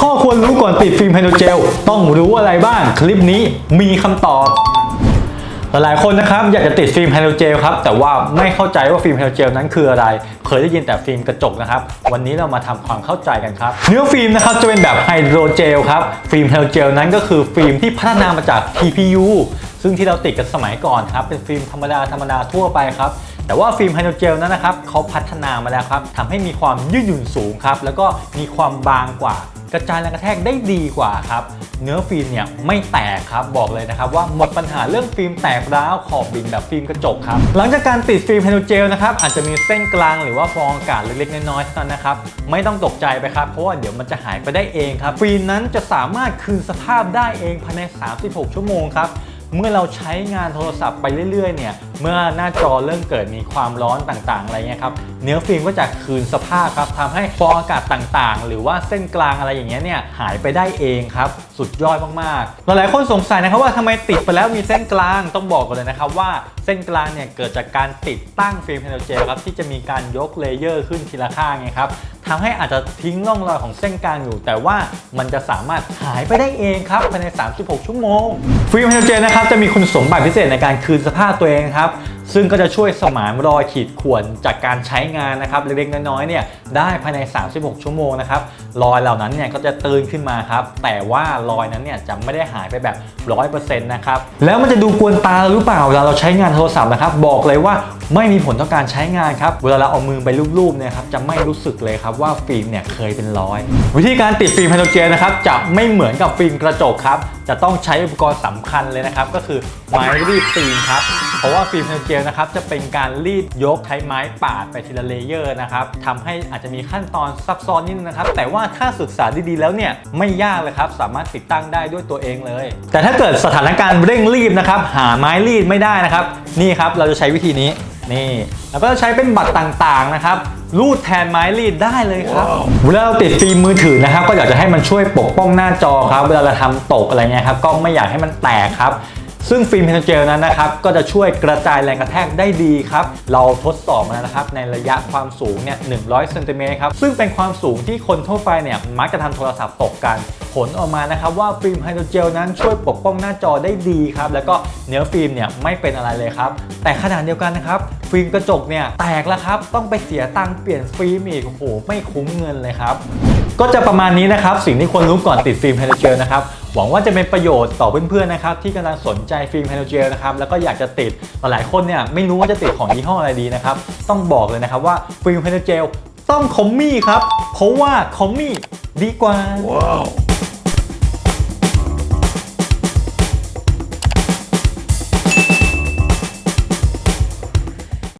ข้อควรรู้ก่อนติดฟิล์มไฮโดรเจล ต้องรู้อะไรบ้าง คลิปนี้มีคำตอบ หลายๆคนนะครับอยากจะติดฟิล์มไฮโดรเจลครับแต่ว่าไม่เข้าใจว่าฟิล์มไฮโดรเจลนั้นคืออะไร เคยได้ยินแต่ฟิล์มกระจกนะครับวันนี้เรามาทำความเข้าใจกันครับเนื้อฟิล์มนะครับจะเป็นแบบไฮโดรเจลครับฟิล์มไฮโดรเจลนั้นก็คือฟิล์มที่พัฒนามาจาก TPU ซึ่งที่เราติดกันสมัยก่อนครับเป็นฟิล์มธรรมดาธรรมดาทั่วไปครับแต่ว่าฟิล์มไฮโดรเจลนั้นนะครับเขาพัฒนามาแล้วครับทำให้มีความยืดหยุ่นสูงครับแล้วก็มีความบางกว่ากระจายแรงกระแทกได้ดีกว่าครับ เนื้อฟิล์มเนี่ยไม่แตกครับบอกเลยนะครับว่าหมดปัญหาเรื่องฟิล์มแตกร้าวขอบบินแบบฟิล์มกระจกครับหลังจากการติดฟิล์มไฮโดรเจลนะครับอาจจะมีเส้นกลางหรือว่าฟองอากาศเล็กๆน้อยๆเท่านั้นนะครับไม่ต้องตกใจไปครับเพราะว่าเดี๋ยวมันจะหายไปได้เองครับฟิล์มนั้นจะสามารถคืนสภาพได้เองภายใน 36 ชั่วโมงครับ เมื่อเราใช้งานโทรศัพท์ไปเรื่อยๆเนี่ยเมื่อหน้าจอเริ่มเกิดมีความร้อนต่างๆ อะไรเงี้ยครับเนื้อฟิล์มก็จะคืนสภาพครับทำให้ฟองอากาศต่างๆ หรือว่าเส้นกลางอะไรอย่างเงี้ยเนี่ยหายไปได้เองครับ สุดยอดมากๆ หลายๆคนสงสัยนะครับว่าทำไมติดไปแล้วมีเส้นกลางต้องบอกก่อนเลยนะครับว่าเส้นกลางเนี่ยเกิดจากการติดตั้งฟิล์มไฮโดรเจลครับที่จะมีการยกเลเยอร์ขึ้นทีละข้างไงครับ ทำให้อาจจะทิ้งร่องรอยของเส้นกลางอยู่ แต่ว่ามันจะสามารถหายไปได้เองครับภายใน 36 ชั่วโมงฟิล์มไฮโดรเจลนะครับจะมีคุณสมบัติพิเศษในการคืนสภาพตัวเองครับซึ่งก็จะช่วยสมานรอยขีดข่วนจากการใช้งานนะครับเล็กๆน้อยๆเนี่ยได้ภายใน 36 ชั่วโมงนะครับรอยเหล่านั้นเนี่ยก็จะตื่นขึ้นมาครับแต่ว่ารอยนั้นเนี่ยจะไม่ได้หายไปแบบ 100%นะครับแล้วมันจะดูกวนตาหรือเปล่าเวลาเราใช้งานโทรศัพท์นะครับบอกเลยว่า ไม่มีผลต่อการใช้งานครับ เวลาเราเอามือไปลูบๆเนี่ยครับจะไม่รู้สึกเลยครับว่าฟิล์มเนี่ยเคยเป็นรอย วิธีการติดฟิล์มไฮโดรเจลนะครับจะไม่เหมือนกับฟิล์มกระจกครับ จะต้องใช้อุปกรณ์สำคัญเลยนะครับ ก็คือไม้รีดฟิล์มครับเพราะว่าฟิล์มไฮโดรเจลนะครับจะเป็นการรีดยกใช้ไม้ปาดไปทีละเลเยอร์นะครับทำให้อาจจะมีขั้นตอนซับซ้อนนิดนึงนะครับ แต่ว่าถ้าศึกษาดีๆแล้วเนี่ยไม่ยากเลยครับ สามารถติดตั้งได้ด้วยตัวเองเลย แต่ถ้าเกิดสถานการณ์เร่งรีบนะครับหาไม้รีดไม่ได้นะครับ นี่ครับเราจะใช้วิธีนี้ นี่ แล้วก็จะใช้เป็นบัตรต่างๆนะครับรูดแทนไม้รีดได้เลยครับ เวลาเราติดฟิล์มมือถือนะครับ ก็อยากจะให้มันช่วยปกป้องหน้าจอครับ เวลาเราทำตกอะไรเงี้ยครับ ก็ไม่อยากให้มันแตกครับ ซึ่งฟิล์มเพนเจลนั้นนะครับก็จะช่วยกระจายแรงกระแทกได้ดีครับ เราทดสอบมาแล้วนะครับในระยะความสูงเนี่ย100เซนติเมตรครับ ซึ่งเป็นความสูงที่คนทั่วไปเนี่ยมักจะทำโทรศัพท์ตกกัน ผลออกมานะครับว่าฟิล์มไฮโดรเจลนั้นช่วยปกป้องหน้าจอได้ดีครับ แล้วก็เนื้อฟิล์มเนี่ยไม่เป็นอะไรเลยครับ แต่ขนาดเดียวกันนะครับ ฟิล์มกระจกเนี่ยแตกแล้วครับ ต้องไปเสียตังค์เปลี่ยนฟิล์มอีก โอ้โห ไม่คุ้มเงินเลยครับ ก็จะประมาณนี้นะครับ สิ่งที่ควรรู้ก่อนติดฟิล์มไฮโดรเจลนะครับ หวังว่าจะเป็นประโยชน์ต่อเพื่อนๆนะครับที่กำลังสนใจฟิล์มไฮโดรเจลนะครับแล้วก็อยากจะติดหลายๆคนเนี่ยไม่รู้ว่าจะติดของยี่ห้ออะไรดีนะครับต้องบอกเลยนะครับว่าฟิล์มไฮโดรเจลต้องคอมมี่ครับเพราะว่าคอมมี่ดีกว่า